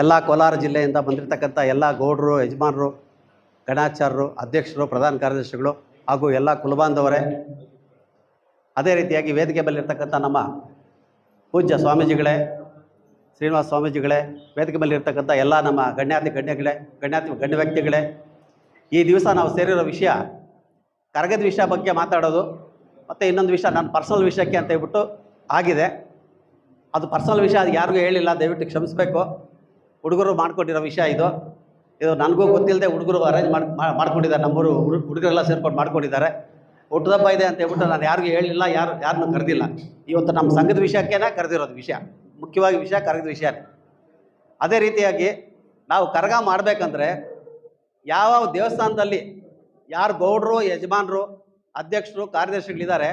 ಎಲ್ಲ ಕೋಲಾರ ಜಿಲ್ಲೆಯಿಂದ ಬಂದಿರತಕ್ಕಂಥ ಎಲ್ಲ ಗೌಡರು, ಯಜಮಾನರು ಗಣಾಚಾರ್ಯರು ಅಧ್ಯಕ್ಷರು, ಪ್ರಧಾನ ಕಾರ್ಯದರ್ಶಿಗಳು ಹಾಗೂ ಎಲ್ಲ ಕುಲಬಾಂಧವರೇ, ಅದೇ ರೀತಿಯಾಗಿ ವೇದಿಕೆ ಮೇಲಿರ್ತಕ್ಕಂಥ ನಮ್ಮ ಪೂಜ್ಯ ಸ್ವಾಮೀಜಿಗಳೇ, ಶ್ರೀನಿವಾಸ ಸ್ವಾಮೀಜಿಗಳೇ, ವೇದಿಕೆ ಬಲ್ಲಿರ್ತಕ್ಕಂಥ ಎಲ್ಲ ನಮ್ಮ ಗಣ್ಯಾತಿ ಗಣ್ಯಗಳೇ, ಗಣ್ಯಾತಿ ಗಣ್ಯ ವ್ಯಕ್ತಿಗಳೇ, ಈ ದಿವಸ ನಾವು ಸೇರಿರೋ ವಿಷಯ ಕರಗದ ವಿಷಯ ಬಗ್ಗೆ ಮಾತಾಡೋದು, ಮತ್ತು ಇನ್ನೊಂದು ವಿಷಯ ನನ್ನ ಪರ್ಸನಲ್ ವಿಷಯಕ್ಕೆ ಅಂತ ಹೇಳ್ಬಿಟ್ಟು ಆಗಿದೆ. ಅದು ಪರ್ಸನಲ್ ವಿಷಯ, ಅದು ಯಾರಿಗೂ ಹೇಳಿಲ್ಲ, ದಯವಿಟ್ಟು ಕ್ಷಮಿಸಬೇಕು. ಹುಡುಗರು ಮಾಡ್ಕೊಂಡಿರೋ ವಿಷಯ ಇದು. ಇದು ನನಗೂ ಗೊತ್ತಿಲ್ಲದೆ ಹುಡುಗರು ಅರೇಂಜ್ ಮಾಡಿ ಮಾಡ್ಕೊಂಡಿದ್ದಾರೆ, ನಮ್ಮೂರು ಹುಡುಗ ಹುಡುಗರೆಲ್ಲ ಸೇರ್ಕೊಂಡು ಮಾಡ್ಕೊಂಡಿದ್ದಾರೆ. ಹುಟ್ಟದಬ್ಬ ಇದೆ ಅಂತ ಹೇಳ್ಬಿಟ್ಟು ನಾನು ಯಾರಿಗೂ ಹೇಳಿಲ್ಲ, ಯಾರು ಯಾರನ್ನೂ ಕರೆದಿಲ್ಲ. ಇವತ್ತು ನಮ್ಮ ಸಂಘದ ವಿಷಯಕ್ಕೇನೆ ಕರೆದಿರೋದು ವಿಷಯ. ಮುಖ್ಯವಾಗಿ ವಿಷಯ ಕರೆದ ವಿಷಯ ಅದೇ ರೀತಿಯಾಗಿ ನಾವು ಕರಗ ಮಾಡಬೇಕಂದ್ರೆ ಯಾವ ದೇವಸ್ಥಾನದಲ್ಲಿ ಯಾರು ಗೌಡರು, ಯಜಮಾನರು, ಅಧ್ಯಕ್ಷರು, ಕಾರ್ಯದರ್ಶಿಗಳಿದ್ದಾರೆ,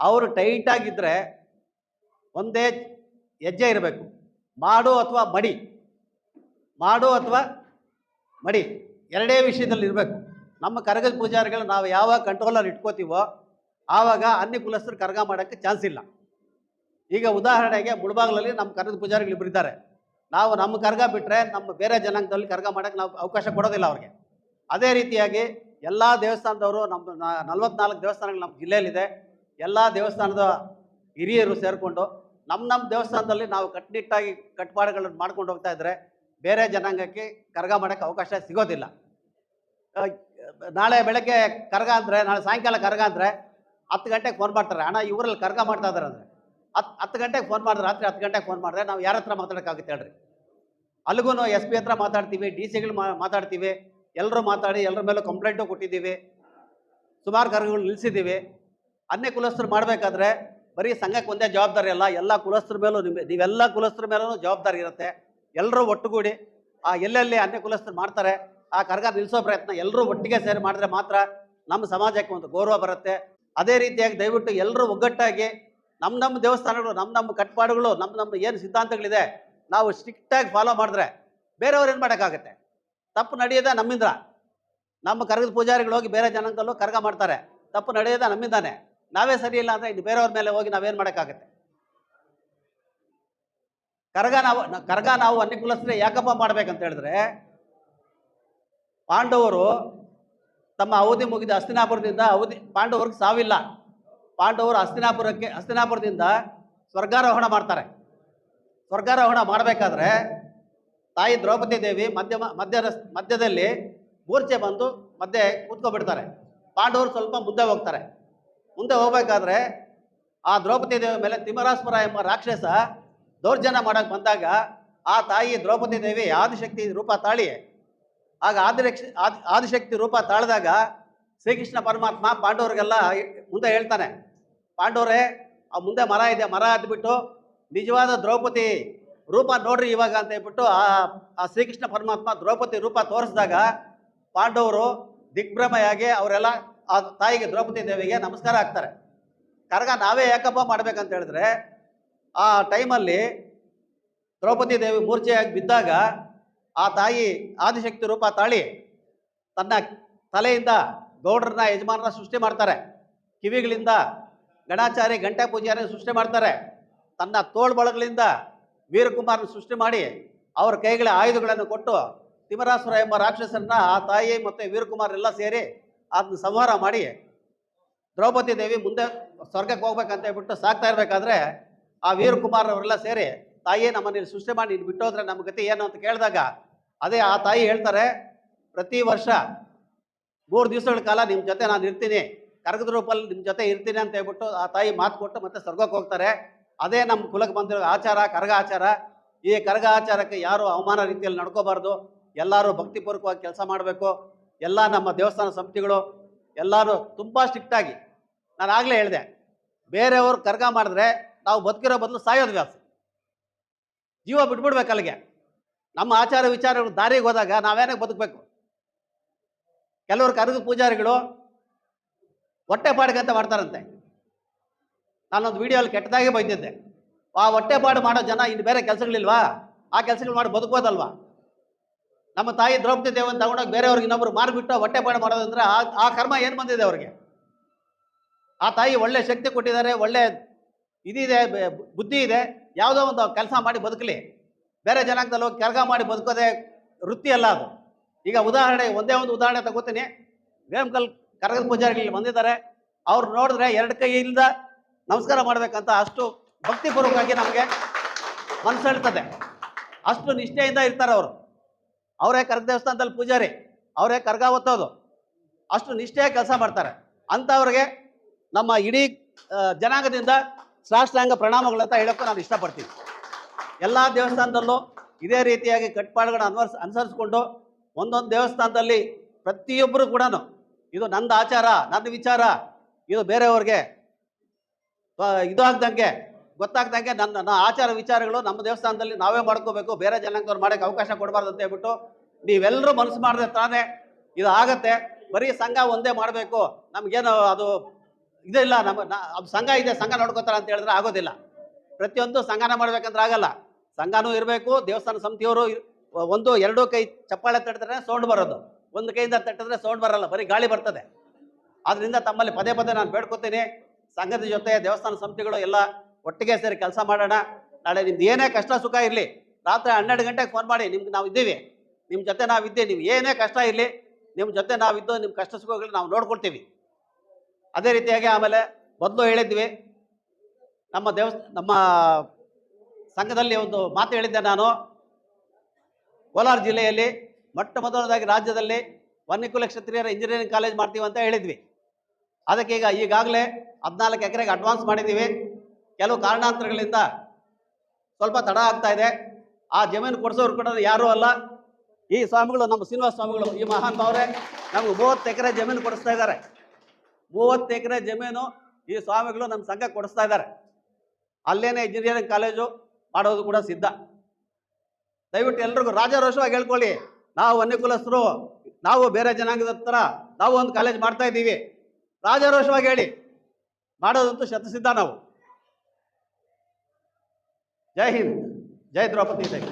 ಅವರು ಟೈಟಾಗಿದ್ದರೆ ಒಂದೇ ಹೆಜ್ಜೆ ಇರಬೇಕು. ಮಾಡು ಅಥವಾ ಮಡಿ. ಮಾಡು ಅಥವಾ ಮಡಿ. ಎರಡೇ ವಿಷಯದಲ್ಲಿ ಇರಬೇಕು. ನಮ್ಮ ಕರಗದ ಪೂಜಾರಿಗಳು ನಾವು ಯಾವಾಗ ಕಂಟ್ರೋಲಲ್ಲಿ ಇಟ್ಕೋತೀವೋ ಆವಾಗ ಅನ್ಯ ಕುಲಸ್ಥರು ಕರಗ ಮಾಡೋಕ್ಕೆ ಚಾನ್ಸ್ ಇಲ್ಲ. ಈಗ ಉದಾಹರಣೆಗೆ ಮುಳಬಾಗ್ಲಲ್ಲಿ ನಮ್ಮ ಕರಗದ ಪೂಜಾರಿಗಳು ಇಬ್ಬರು ನಾವು ನಮ್ಮ ಕರ್ಗ ಬಿಟ್ಟರೆ ನಮ್ಮ ಬೇರೆ ಜನಾಂಗದಲ್ಲಿ ಕರ್ಗ ಮಾಡೋಕ್ಕೆ ನಾವು ಅವಕಾಶ ಕೊಡೋದಿಲ್ಲ ಅವ್ರಿಗೆ. ಅದೇ ರೀತಿಯಾಗಿ ಎಲ್ಲ ದೇವಸ್ಥಾನದವರು ನಮ್ಮ ನಲವತ್ನಾಲ್ಕು ದೇವಸ್ಥಾನಗಳು ನಮ್ಮ ಜಿಲ್ಲೆಯಲ್ಲಿದೆ. ಎಲ್ಲ ದೇವಸ್ಥಾನದ ಹಿರಿಯರು ಸೇರಿಕೊಂಡು ನಮ್ಮ ನಮ್ಮ ದೇವಸ್ಥಾನದಲ್ಲಿ ನಾವು ಕಟ್ಟುನಿಟ್ಟಾಗಿ ಕಟ್ಪಾಡುಗಳನ್ನು ಮಾಡ್ಕೊಂಡು ಹೋಗ್ತಾ ಇದ್ದರೆ ಬೇರೆ ಜನಾಂಗಕ್ಕೆ ಕರಗ ಮಾಡೋಕ್ಕೆ ಅವಕಾಶ ಸಿಗೋದಿಲ್ಲ. ನಾಳೆ ಬೆಳಗ್ಗೆ ಕರಗ ಅಂದರೆ, ನಾಳೆ ಸಾಯಂಕಾಲ ಕರಗ ಅಂದರೆ ಹತ್ತು ಗಂಟೆಗೆ ಫೋನ್ ಮಾಡ್ತಾರೆ. ಅಣ್ಣ, ಇವರಲ್ಲಿ ಕರಗ ಮಾಡ್ತಾ ಇದ್ದಾರೆ ಅಂದರೆ. ಹತ್ತು ಹತ್ತು ಗಂಟೆಗೆ ಫೋನ್ ಮಾಡಿದ್ರೆ, ರಾತ್ರಿ ಹತ್ತು ಗಂಟೆಗೆ ಫೋನ್ ಮಾಡಿದ್ರೆ ನಾವು ಯಾರ ಹತ್ರ ಮಾತಾಡೋಕ್ಕಾಗುತ್ತೆ ಹೇಳ್ರಿ. ಅಲ್ಲಿಗೂ ಎಸ್ ಪಿ ಹತ್ರ ಮಾತಾಡ್ತೀವಿ, ಡಿ ಸಿಗಳು ಮಾತಾಡ್ತೀವಿ. ಎಲ್ಲರೂ ಮಾತಾಡಿ ಎಲ್ಲರ ಮೇಲೂ ಕಂಪ್ಲೇಂಟು ಕೊಟ್ಟಿದ್ದೀವಿ. ಸುಮಾರು ಕರಗಳು ನಿಲ್ಲಿಸಿದ್ದೀವಿ ಅನ್ಯ ಕುಲಸ್ಥರು ಮಾಡಬೇಕಾದ್ರೆ ಬರೀ ಸಂಘಕ್ಕೆ ಒಂದೇ ಜವಾಬ್ದಾರಿ ಅಲ್ಲ, ಎಲ್ಲ ಕುಲಸ್ಥರ ಮೇಲೂ ನಿಮ್ಮ ನೀವೆಲ್ಲ ಕುಲಸ್ಥರ ಮೇಲೂ ಜವಾಬ್ದಾರಿ ಇರುತ್ತೆ. ಎಲ್ಲರೂ ಒಟ್ಟುಗೂಡಿ ಆ ಎಲ್ಲೆಲ್ಲಿ ಅನ್ಯ ಕುಲಸ್ಥರು ಮಾಡ್ತಾರೆ, ಆ ಕರ್ಗ ನಿಲ್ಲಿಸೋ ಪ್ರಯತ್ನ ಎಲ್ಲರೂ ಒಟ್ಟಿಗೆ ಸೇರಿ ಮಾಡಿದ್ರೆ ಮಾತ್ರ ನಮ್ಮ ಸಮಾಜಕ್ಕೆ ಒಂದು ಗೌರವ ಬರುತ್ತೆ. ಅದೇ ರೀತಿಯಾಗಿ ದಯವಿಟ್ಟು ಎಲ್ಲರೂ ಒಗ್ಗಟ್ಟಾಗಿ ನಮ್ಮ ನಮ್ಮ ದೇವಸ್ಥಾನಗಳು, ನಮ್ಮ ನಮ್ಮ ಕಟ್ಪಾಡುಗಳು, ನಮ್ಮ ನಮ್ಮ ಏನು ಸಿದ್ಧಾಂತಗಳಿದೆ, ನಾವು ಸ್ಟ್ರಿಕ್ಟಾಗಿ ಫಾಲೋ ಮಾಡಿದ್ರೆ ಬೇರೆಯವ್ರು ಏನು ಮಾಡೋಕ್ಕಾಗುತ್ತೆ? ತಪ್ಪು ನಡೆಯೋದೇ ನಮ್ಮಿಂದ. ನಮ್ಮ ಕರ್ಗದ ಪೂಜಾರಿಗಳು ಹೋಗಿ ಬೇರೆ ಜನಾಂಗದಲ್ಲೂ ಕರ್ಗ ಮಾಡ್ತಾರೆ. ತಪ್ಪು ನಡೆಯೋದೇ ನಮ್ಮಿಂದಾನೆ. ನಾವೇ ಸರಿ ಇಲ್ಲ ಅಂದರೆ ಇನ್ನು ಬೇರೆಯವ್ರ ಮೇಲೆ ಹೋಗಿ ನಾವೇನು ಮಾಡೋಕ್ಕಾಗತ್ತೆ? ಕರಗ ನಾವು ಕರಗ ನಾವು ಅನ್ಯಕುಲಸ್ಥರೇ ಯಾಕಪ್ಪ ಮಾಡ್ಬೇಕಂತ ಹೇಳಿದ್ರೆ, ಪಾಂಡವರು ತಮ್ಮ ಅವಧಿ ಮುಗಿದ ಹಸ್ತಿನಾಪುರದಿಂದ ಅವಧಿ, ಪಾಂಡವರಿಗೆ ಸಾವಿಲ್ಲ. ಪಾಂಡವರು ಹಸ್ತಿನಾಪುರಕ್ಕೆ, ಹಸ್ತಿನಾಪುರದಿಂದ ಸ್ವರ್ಗಾರೋಹಣ ಮಾಡ್ತಾರೆ. ಸ್ವರ್ಗಾರೋಹಣ ಮಾಡಬೇಕಾದ್ರೆ ತಾಯಿ ದ್ರೌಪದಿ ದೇವಿ ಮಧ್ಯಮ ಮಧ್ಯ, ಮಧ್ಯದಲ್ಲಿ ಮೂರ್ಛೆ ಬಂದು ಮಧ್ಯೆ ಕೂತ್ಕೊಬಿಡ್ತಾರೆ ಪಾಂಡವರು ಸ್ವಲ್ಪ ಮುದ್ದೆ ಹೋಗ್ತಾರೆ. ಮುಂದೆ ಹೋಗ್ಬೇಕಾದ್ರೆ ಆ ದ್ರೌಪದಿ ದೇವಿ ಮೇಲೆ ತಿಮ್ಮರಾಸ್ಪುರ ಎಂಬ ರಾಕ್ಷಸ ದೌರ್ಜನ್ಯ ಮಾಡೋಕೆ ಬಂದಾಗ ಆ ತಾಯಿ ದ್ರೌಪದಿ ದೇವಿ ಆದಿಶಕ್ತಿ ರೂಪ ತಾಳಿ. ಆಗ ಆದಿರಕ್ಷ ಆದಿ ಆದಿಶಕ್ತಿ ರೂಪ ತಾಳಿದಾಗ ಶ್ರೀಕೃಷ್ಣ ಪರಮಾತ್ಮ ಪಾಂಡವರಿಗೆಲ್ಲ ಮುಂದೆ ಹೇಳ್ತಾನೆ, ಪಾಂಡವರೇ, ಆ ಮುಂದೆ ಮರ ಇದೆ, ಮರ ಹತ್ಬಿಟ್ಟು ನಿಜವಾದ ದ್ರೌಪದಿ ರೂಪ ನೋಡ್ರಿ ಇವಾಗ ಅಂತ ಹೇಳ್ಬಿಟ್ಟು ಆ ಆ ಶ್ರೀಕೃಷ್ಣ ಪರಮಾತ್ಮ ದ್ರೌಪದಿ ರೂಪ ತೋರಿಸಿದಾಗ ಪಾಂಡವರು ದಿಗ್ಭ್ರಮೆಯಾಗಿ ಅವರೆಲ್ಲ ಆ ತಾಯಿಗೆ ದ್ರೌಪದಿ ದೇವಿಗೆ ನಮಸ್ಕಾರ ಹಾಕ್ತಾರೆ. ಕರಗ ನಾವೇ ಯಾಕಪ್ಪ ಮಾಡ್ಬೇಕಂತ ಹೇಳಿದ್ರೆ, ಆ ಟೈಮಲ್ಲಿ ದ್ರೌಪದಿ ದೇವಿ ಮೂರ್ಛೆಯಾಗಿ ಬಿದ್ದಾಗ ಆ ತಾಯಿ ಆದಿಶಕ್ತಿ ರೂಪ ತಾಳಿ ತನ್ನ ತಲೆಯಿಂದ ಗೌಡ್ರನ್ನ ಯಜಮಾನರ ಸೃಷ್ಟಿ ಮಾಡ್ತಾರೆ. ಕಿವಿಗಳಿಂದ ಗಣಾಚಾರಿ, ಗಂಟೆ ಪೂಜಾರಿ ಸೃಷ್ಟಿ ಮಾಡ್ತಾರೆ. ತನ್ನ ತೋಳ್ಬಳಗಳಿಂದ ವೀರಕುಮಾರನ ಸೃಷ್ಟಿ ಮಾಡಿ ಅವರ ಕೈಗಳ ಆಯುಧಗಳನ್ನು ಕೊಟ್ಟು ತಿಮರಾಸುರ ಎಂಬ ರಾಕ್ಷಸರನ್ನ ಆ ತಾಯಿ ಮತ್ತು ವೀರಕುಮಾರ್ ಎಲ್ಲ ಸೇರಿ ಅದನ್ನ ಸಂಹಾರ ಮಾಡಿ ದ್ರೌಪದಿ ದೇವಿ ಮುಂದೆ ಸ್ವರ್ಗಕ್ಕೆ ಹೋಗ್ಬೇಕಂತ ಹೇಳ್ಬಿಟ್ಟು ಸಾಕ್ತಾ ಇರಬೇಕಾದ್ರೆ ಆ ವೀರಕುಮಾರ್ ಅವರೆಲ್ಲ ಸೇರಿ ತಾಯಿಯೇ ನಮ್ಮನ್ನ ಸೃಷ್ಟಿ ಮಾಡಿ, ನೀನು ಬಿಟ್ಟೋದ್ರೆ ನಮ್ಮ ಗತಿ ಏನು? ಅಂತ ಕೇಳಿದಾಗ ಅದೇ ಆ ತಾಯಿ ಹೇಳ್ತಾರೆ, ಪ್ರತಿ ವರ್ಷ ಮೂರು ದಿವಸಗಳ ಕಾಲ ನಿಮ್ಮ ಜೊತೆ ನಾನು ಇರ್ತೀನಿ, ಕರಗದ ರೂಪಲ್ಲಿ ನಿಮ್ಮ ಜೊತೆ ಇರ್ತೀನಿ ಅಂತ ಹೇಳ್ಬಿಟ್ಟು ಆ ತಾಯಿ ಮಾತು ಕೊಟ್ಟು ಮತ್ತೆ ಸ್ವರ್ಗಕ್ಕೆ ಹೋಗ್ತಾರೆ. ಅದೇ ನಮ್ಮ ಕುಲಕ್ಕೆ ಬಂದಿರೋ ಆಚಾರ, ಕರಗ ಆಚಾರ. ಈ ಕರಗ ಆಚಾರಕ್ಕೆ ಯಾರು ಅವಮಾನ ರೀತಿಯಲ್ಲಿ ನಡ್ಕೋಬಾರ್ದು. ಎಲ್ಲರೂ ಭಕ್ತಿಪೂರ್ವಕವಾಗಿ ಕೆಲಸ ಮಾಡಬೇಕು. ಎಲ್ಲ ನಮ್ಮ ದೇವಸ್ಥಾನ ಸಮಿತಿಗಳು ಎಲ್ಲರೂ ತುಂಬ ಸ್ಟ್ರಿಕ್ಟಾಗಿ ನಾನು ಆಗಲೇ ಹೇಳಿದೆ, ಬೇರೆಯವರು ಕರ್ಗ ಮಾಡಿದ್ರೆ ನಾವು ಬದುಕಿರೋ ಬದಲು ಸಾಯೋದು ವ್ಯಾಸ. ಜೀವ ಬಿಟ್ಬಿಡ್ಬೇಕು ಅಲ್ಲಿಗೆ. ನಮ್ಮ ಆಚಾರ ವಿಚಾರಗಳು ದಾರಿಗೆ ಹೋದಾಗ ನಾವೇನಾಗ ಬದುಕಬೇಕು? ಕೆಲವರು ಕರ್ಗ ಪೂಜಾರಿಗಳು ಹೊಟ್ಟೆ ಪಾಡಿಗಂತ ಮಾಡ್ತಾರಂತೆ. ನಾನೊಂದು ವಿಡಿಯೋಲ್ಲಿ ಕೆಟ್ಟದಾಗೆ ಬೈದಿದ್ದೆ. ಆ ಹೊಟ್ಟೆಪಾಡು ಮಾಡೋ ಜನ ಇನ್ನು ಬೇರೆ ಕೆಲಸಗಳಿಲ್ವಾ? ಆ ಕೆಲಸಗಳು ಮಾಡಿ ಬದುಕೋದಲ್ವಾ ನಮ್ಮ ತಾಯಿ ದ್ರೌಪದಿ ದೇವನ್ ತಗೊಂಡೋಗಿ ಬೇರೆಯವ್ರಿಗೆ ಇನ್ನೊಬ್ರು ಮಾರ್ಬಿಟ್ಟು ಹೊಟ್ಟೆಪಾಡ ಮಾಡೋದಂದ್ರೆ ಆ ಆ ಕರ್ಮ ಏನು ಬಂದಿದೆ ಅವ್ರಿಗೆ? ಆ ತಾಯಿ ಒಳ್ಳೆ ಶಕ್ತಿ ಕೊಟ್ಟಿದ್ದಾರೆ, ಒಳ್ಳೆ ಇದಿದೆ ಬುದ್ಧಿ ಇದೆ, ಯಾವುದೋ ಒಂದು ಕೆಲಸ ಮಾಡಿ ಬದುಕಲಿ. ಬೇರೆ ಜನಾಂಗದಲ್ಲಿ ಹೋಗಿ ಕೆಲಸ ಮಾಡಿ ಬದುಕೋದೆ ವೃತ್ತಿ ಅಲ್ಲ ಅದು. ಈಗ ಉದಾಹರಣೆ, ಒಂದೇ ಒಂದು ಉದಾಹರಣೆ ತಗೋತೀನಿ. ವೇಮಕಲ್ ಕರಗದ ಪೂಜಾರಿಗಳು ಬಂದಿದ್ದಾರೆ. ಅವ್ರು ನೋಡಿದ್ರೆ ಎರಡು ಕೈಯಿಂದ ನಮಸ್ಕಾರ ಮಾಡಬೇಕಂತ ಅಷ್ಟು ಭಕ್ತಿಪೂರ್ವಕವಾಗಿ ನಮಗೆ ಮನಸ್ಸೆಳ್ತದೆ. ಅಷ್ಟು ನಿಷ್ಠೆಯಿಂದ ಇರ್ತಾರೆ ಅವರು. ಅವರೇ ಕರ್ಗ ದೇವಸ್ಥಾನದಲ್ಲಿ ಪೂಜಾರಿ? ಅವರೇ ಕರ್ಗ ಒತ್ತೋದು ಅಷ್ಟು ನಿಷ್ಠೆಯ ಕೆಲಸ ಮಾಡ್ತಾರೆ. ಅಂಥವ್ರಿಗೆ ನಮ್ಮ ಇಡೀ ಜನಾಂಗದಿಂದ ಸಾಷ್ಟಾಂಗ ಪ್ರಣಾಮಗಳಂತ ಹೇಳೋಕ್ಕೂ ನಾನು ಇಷ್ಟಪಡ್ತೀನಿ ಎಲ್ಲ ದೇವಸ್ಥಾನದಲ್ಲೂ ಇದೇ ರೀತಿಯಾಗಿ ಕಟ್ಪಾಡುಗಳನ್ನ ಅನ್ವರ್ಸ್, ಅನುಸರಿಸ್ಕೊಂಡು ಒಂದೊಂದು ದೇವಸ್ಥಾನದಲ್ಲಿ ಪ್ರತಿಯೊಬ್ಬರು ಕೂಡ ಇದು ನಂದು ಆಚಾರ ನನ್ನ ವಿಚಾರ, ಇದು ಬೇರೆಯವ್ರಿಗೆ ಇದು ಆಗ್ದಂಗೆ ಗೊತ್ತಾಗ್ದಂಗೆ ನನ್ನ ನನ್ನ ಆಚಾರ ವಿಚಾರಗಳು ನಮ್ಮ ದೇವಸ್ಥಾನದಲ್ಲಿ ನಾವೇ ಮಾಡ್ಕೋಬೇಕು, ಬೇರೆ ಜನಾಂಗದವ್ರು ಮಾಡೋಕ್ಕೆ ಅವಕಾಶ ಕೊಡಬಾರ್ದು ಅಂತ ಹೇಳ್ಬಿಟ್ಟು ನೀವೆಲ್ಲರೂ ಮನಸ್ಸು ಮಾಡಿದ್ರೆ ತಾನೇ ಇದು ಆಗತ್ತೆ. ಬರೀ ಸಂಘ ಒಂದೇ ಮಾಡಬೇಕು. ನಮಗೇನು ಅದು ಇದಿಲ್ಲ ನಮ್ಮ ಅದು ಸಂಘ ಇದೆ, ಸಂಘ ನೋಡ್ಕೋತಾರೆ ಅಂತ ಹೇಳಿದ್ರೆ ಆಗೋದಿಲ್ಲ. ಪ್ರತಿಯೊಂದು ಸಂಘನ ಮಾಡ್ಬೇಕಂದ್ರೆ ಆಗಲ್ಲ. ಸಂಘನೂ ಇರಬೇಕು, ದೇವಸ್ಥಾನ ಸಮಿತಿಯವರು ಒಂದು, ಎರಡು ಕೈ ಚಪ್ಪಾಳೆ ತಟ್ಟಿದ್ರೆ ಸೌಂಡ್ ಬರೋದು. ಒಂದು ಕೈಯಿಂದ ತಟ್ಟಿದ್ರೆ ಸೌಂಡ್ ಬರಲ್ಲ, ಬರೀ ಗಾಳಿ ಬರ್ತದೆ. ಆದ್ರಿಂದ ತಮ್ಮಲ್ಲಿ ಪದೇ ಪದೇ ನಾನು ಬೇಡ್ಕೋತೀನಿ. ಸಂಘದ ಜೊತೆ ದೇವಸ್ಥಾನ ಸಮಿತಿಗಳು ಎಲ್ಲ ಒಟ್ಟಿಗೆ ಸೇರಿ ಕೆಲಸ ಮಾಡೋಣ. ನಾಳೆ ನಿಮ್ದು ಏನೇ ಕಷ್ಟ ಸುಖ ಇರಲಿ, ರಾತ್ರಿ ಹನ್ನೆರಡು ಗಂಟೆಗೆ ಫೋನ್ ಮಾಡಿ ನಿಮ್ಗೆ ನಾವು ಇದ್ದೀವಿ. ನಿಮ್ಮ ಜೊತೆ ನಾವು ಇದ್ದೀವಿ ನೀವು ಏನೇ ಕಷ್ಟ ಇರಲಿ ನಿಮ್ಮ ಜೊತೆ ನಾವಿದ್ದು ನಿಮ್ಮ ಕಷ್ಟ ಸುಖಗಳು ನಾವು ನೋಡ್ಕೊಳ್ತೀವಿ. ಅದೇ ರೀತಿಯಾಗಿ ಆಮೇಲೆ ಮೊದಲು ಹೇಳಿದ್ವಿ, ನಮ್ಮ ದೇವಸ್, ನಮ್ಮ ಸಂಘದಲ್ಲಿ ಒಂದು ಮಾತು ಹೇಳಿದ್ದೆ ನಾನು. ಕೋಲಾರ ಜಿಲ್ಲೆಯಲ್ಲಿ ಮೊಟ್ಟ ಮೊದಲನೇದಾಗಿ ರಾಜ್ಯದಲ್ಲಿ ವನ್ಯಕುಲ ಕ್ಷತ್ರಿಯರ ಇಂಜಿನಿಯರಿಂಗ್ ಕಾಲೇಜ್ ಮಾಡ್ತೀವಿ ಅಂತ ಹೇಳಿದ್ವಿ. ಅದಕ್ಕೆ ಈಗ ಈಗಾಗಲೇ ಹದಿನಾಲ್ಕು ಎಕರೆಗೆ ಅಡ್ವಾನ್ಸ್ ಮಾಡಿದ್ದೀವಿ. ಕೆಲವು ಕಾರಣಾಂತರಗಳಿಂದ ಸ್ವಲ್ಪ ತಡ ಆಗ್ತಾ ಇದೆ. ಆ ಜಮೀನು ಕೊಡಿಸೋರು ಕೂಡ ಯಾರೂ ಅಲ್ಲ. ಈ ಸ್ವಾಮಿಗಳು, ನಮ್ಮ ಶ್ರೀನಿವಾಸ ಸ್ವಾಮಿಗಳು, ಈ ಮಹಾನ್ ಭಾವರೇ ನಮ್ಗೆ ಮೂವತ್ತು ಎಕರೆ ಜಮೀನು ಕೊಡಿಸ್ತಾ ಇದ್ದಾರೆ. ಮೂವತ್ತು ಎಕರೆ ಜಮೀನು ಈ ಸ್ವಾಮಿಗಳು ನಮ್ಮ ಸಂಘ ಕೊಡಿಸ್ತಾ ಇದ್ದಾರೆ. ಅಲ್ಲೇನೇ ಇಂಜಿನಿಯರಿಂಗ್ ಕಾಲೇಜು ಮಾಡೋದು ಕೂಡ ಸಿದ್ಧ. ದಯವಿಟ್ಟು ಎಲ್ರಿಗೂ ರಾಜಾರೋಷವಾಗಿ ಹೇಳ್ಕೊಳ್ಳಿ. ನಾವು ಅನ್ಯಕುಲಸ್ಥರು, ನಾವು ಬೇರೆ ಜನಾಂಗದ ಹತ್ರ ನಾವು ಒಂದು ಕಾಲೇಜ್ ಮಾಡ್ತಾ ಇದ್ದೀವಿ. ರಾಜಾರೋಷವಾಗಿ ಹೇಳಿ. ಮಾಡೋದಂತೂ ಶತಸಿದ್ಧ ನಾವು. ಜೈ ಹಿಂದ್ ಜೈ ದ್ರೌಪದಿ ದೇವಿ